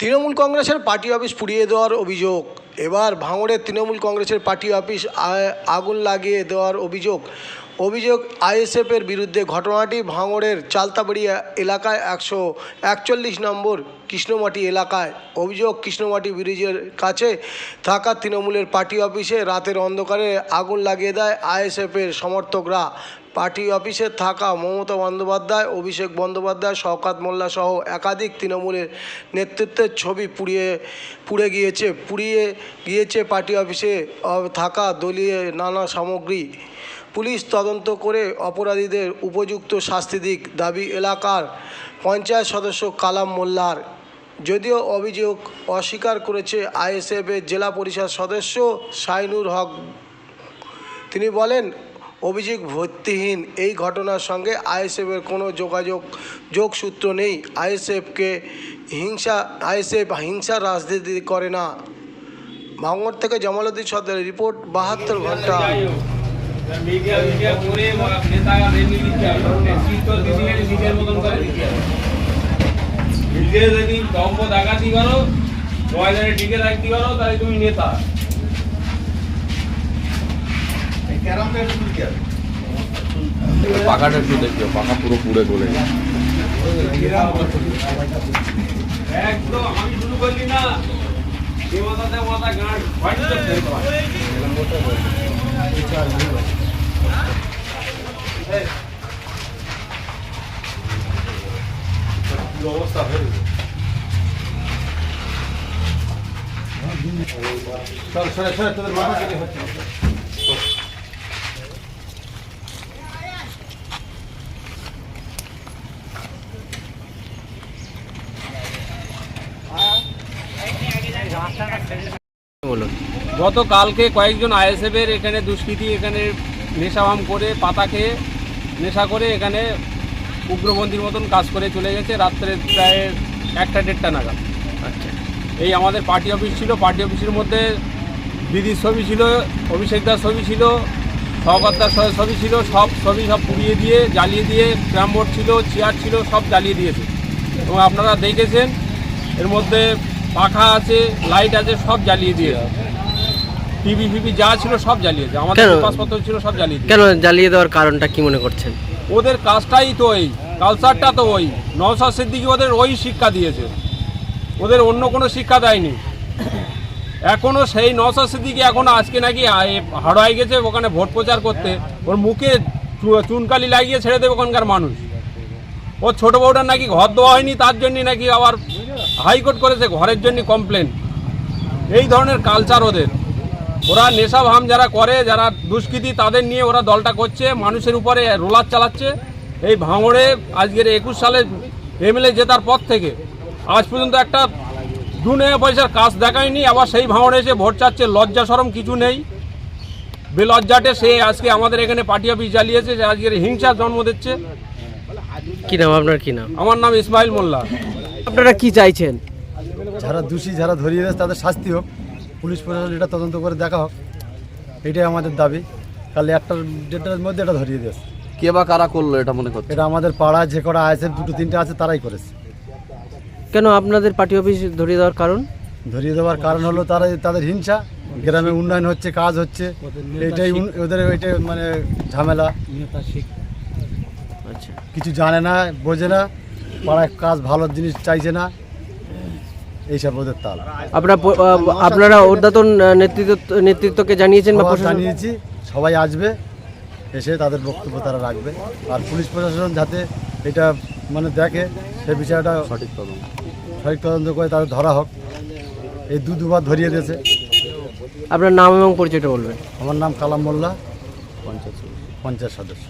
তৃণমূল কংগ্রেসের party office পুড়িয়ে দেওয়ার অভিযোগ। এবার ভাঙড়ের তৃণমূল কংগ্রেসের পার্টি অফিস আগুন লাগিয়ে দেওয়ার অভিযোগ। অভিযোগ আইএসএফের বিরুদ্ধে ঘটনাটি ভাঙড়ের চালতাবাড়িয়া এলাকায় একশো একচল্লিশ নম্বর কৃষ্ণমাটি এলাকায়। অভিযোগ কৃষ্ণমাটি ব্রিজের কাছে থাকা তৃণমূলের পার্টি অফিসে রাতের অন্ধকারে আগুন লাগিয়ে দেয় আইএসএফের সমর্থকরা। পার্টি অফিসে থাকা মমতা বন্দ্যোপাধ্যায়, অভিষেক বন্দ্যোপাধ্যায়, শওকাত মোল্লা সহ একাধিক তৃণমূলের নেতৃত্বের ছবি পুড়িয়ে, পুড়ে গিয়েছে, পুড়িয়ে গিয়েছে পার্টি অফিসে থাকা দলীয় নানা সামগ্রী। পুলিশ তদন্ত করে অপরাধীদের উপযুক্ত শাস্তি দিক দাবি এলাকার পঞ্চায়েত সদস্য কালাম মোল্লার। যদিও অভিযোগ অস্বীকার করেছে আইএসএফের জেলা পরিষদ সদস্য সাইনুর হক। তিনি বলেন অভিযোগ ভিত্তিহীন। এই ঘটনার সঙ্গে আইএসএফের কোনো যোগাযোগ, যোগসূত্র নেই। আইএসএফকে হিংসা, আইএসএফ হিংসার রাজনীতি করে না। ভাঙড় থেকে জামালউদ্দিন সর্দারের রিপোর্ট, বাহাত্তর ঘণ্টা। নিজে যদি টিকে থাকতে পারো, তাহলে তুমি নেতা। পাকাটা একটু দেখিও পাকা পুরো পুড়ে গলে গেছে। একদম আমি শুরু করলি না। এ মাথাতে মাথা করতে হবে। বলুন। গতকালকে কয়েকজন আইএসএফের এখানে দুষ্কৃতী এখানে নেশাভাম করে পাতা খেয়ে নেশা করে এখানে উগ্রপন্থীর মতন কাজ করে চলে গেছে রাত্রে প্রায় একটা দেড়টা নাগাদ। আচ্ছা। এই আমাদের পার্টি অফিস ছিল পার্টি অফিসের মধ্যে দিদির ছবি ছিল অভিষেক দার ছবি ছিল সহকর্তার ছবি ছিল সব ছবি সব পুড়িয়ে দিয়ে জ্বালিয়ে দিয়ে ক্যারাম বোর্ড ছিল চেয়ার ছিল সব জ্বালিয়ে দিয়েছে। এবং আপনারা দেখেছেন এর মধ্যে পাখা আছে লাইট আছে সব জ্বালিয়ে দিয়েছে। টিভি ফিভি যা ছিল সব জ্বালিয়েছে। আমাদের কেন? পেপারপত্র ছিল সব জ্বালিয়ে কেন জ্বালিয়ে দেওয়ার কারণটা কি মনে করছেন? ওদের কাজটাই তো ওই কালচারটা তো ওই। নওসাদ সিদ্দিকি ওদের ওই শিক্ষা দিয়েছে। ওদের অন্য কোনো শিক্ষা দেয়নি। এখনও সেই নওসাদ সিদ্দিকি এখনও আজকে নাকি হাওড়ায় গেছে ওখানে ভোট প্রচার করতে। ওর মুখে চুনকালি লাগিয়ে ছেড়ে দেবে ওখানকার মানুষ। ওর ছোট বউটার নাকি ঘর দেওয়া হয়নি তার জন্য নাকি আবার হাইকোর্ট করেছে ঘরের জন্য কমপ্লেন এই ধরনের কালচার ওদের। ওরা নেশা ভাম যারা করে যারা দুষ্কৃতী তাদের নিয়ে ওরা দলটা করছে মানুষের উপরে রোলার চালাচ্ছে। এই ভাঙড়ে আজকের একুশ সালে এমএলএ জেতার পর থেকে আজ পর্যন্ত একটা দুনে পয়সার কাজ দেখায়নি আবার সেই ভাঙড়ে এসে ভোট চাচ্ছে লজ্জা সরম কিছু নেই। বেলজ্জাটে সে আজকে আমাদের এখানে পার্টি অফিস জ্বালিয়েছে যে আজকের হিংসার জন্ম দিচ্ছে। কি নাম আপনার কি নাম? আমার নাম ইসমাইল মোল্লা। আপনারা কি চাইছেন? যারা দোষী যারা ধরিয়ে দেয় তাদের শাস্তি হোক। পুলিশ প্রশাসন এটা তদন্ত করে দেখা হোক। এটাই আমাদের দাবি। কাল একটা ডেটার মধ্যে এটা ধরিয়ে দিয়েছে। কে বা কারা করল এটা মনে করছে এটা আমাদের পাড়ায় যে কটা আছে দুটো তিনটে আছে তারাই করেছে। কেন আপনাদের পার্টি অফিস ধরিয়ে দেওয়ার কারণ? ধরিয়ে দেওয়ার কারণ হলো তারা তাদের হিংসা। গ্রামে উন্নয়ন হচ্ছে কাজ হচ্ছে। এটাই উন- ওদের ওইটাই মানে ঝামেলা। আচ্ছা। কিছু জানে না বোঝে না। পাড়ায় কাজ ভালো জিনিস চাইছে না এইসব ওদের তাল। আপনারা আপনারা আহ, নেতৃত্ব নেতৃত্বকে জানিয়েছেন বা জানিয়েছি সবাই আসবে এসে তাদের বক্তব্য তারা রাখবে। আর পুলিশ প্রশাসন যাতে এটা মানে দেখে সে বিষয়টা সঠিক তদন্ত। সঠিক তদন্ত করে তাদের ধরা হোক। এই দু দুবার ধরিয়ে দিয়েছে। আপনার নাম এবং পরিচয়টা বলবেন। আমার নাম কালাম মোল্লা। পঞ্চায়েত। পঞ্চায়েত সদস্য।